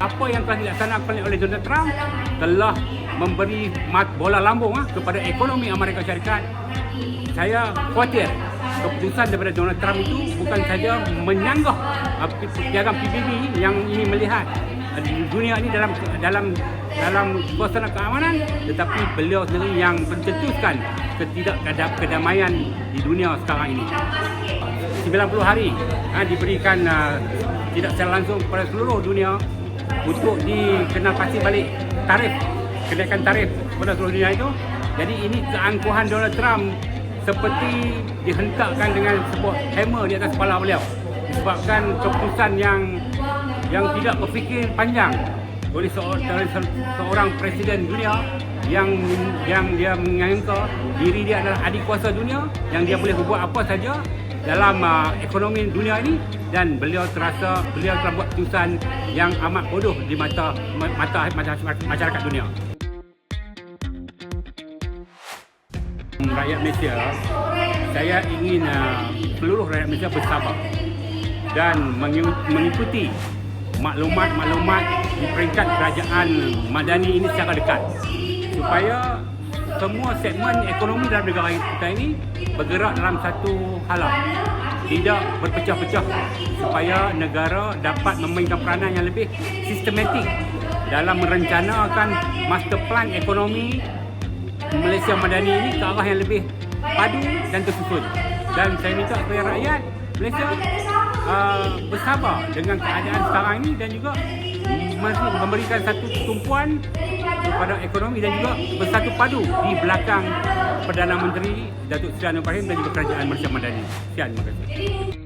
Apa yang telah dilaksanakan oleh Donald Trump telah memberi mat bola lambung ah, kepada ekonomi Amerika Syarikat. Saya khawatir keputusan daripada Donald Trump itu bukan saja menyanggah ah, piagam PBB yang ini melihat dunia ini dalam dalam dalam suasana keamanan tetapi beliau sendiri yang mencetuskan ketidakkedamaian di dunia sekarang ini. 90 hari ha, diberikan uh, tidak secara langsung kepada seluruh dunia untuk dikenal pasti balik tarif kenaikan tarif kepada seluruh dunia itu. Jadi ini keangkuhan Donald Trump seperti dihentakkan dengan sebuah hammer di atas kepala beliau. Disebabkan keputusan yang yang tidak berfikir panjang oleh seorang, seorang presiden dunia yang yang dia menganggap diri dia adalah adik kuasa dunia yang dia boleh berbuat apa saja dalam uh, ekonomi dunia ini dan beliau terasa beliau telah buat keputusan yang amat bodoh di mata mata masyarakat, dunia. Rakyat Malaysia, saya ingin uh, seluruh rakyat Malaysia bersabar dan mengi- mengikuti maklumat-maklumat di peringkat kerajaan Madani ini secara dekat supaya semua segmen ekonomi dalam negara kita ini bergerak dalam satu halam tidak berpecah-pecah supaya negara dapat memainkan peranan yang lebih sistematik dalam merencanakan master plan ekonomi Malaysia Madani ini ke arah yang lebih padu dan tersusun. Dan saya minta kepada rakyat Malaysia uh, bersabar dengan keadaan sekarang ini dan juga masih memberikan satu tumpuan kepada ekonomi dan juga bersatu padu di belakang Perdana Menteri Datuk Seri Anwar Ibrahim dan juga Kerajaan Malaysia Madani. Sekian, terima kasih.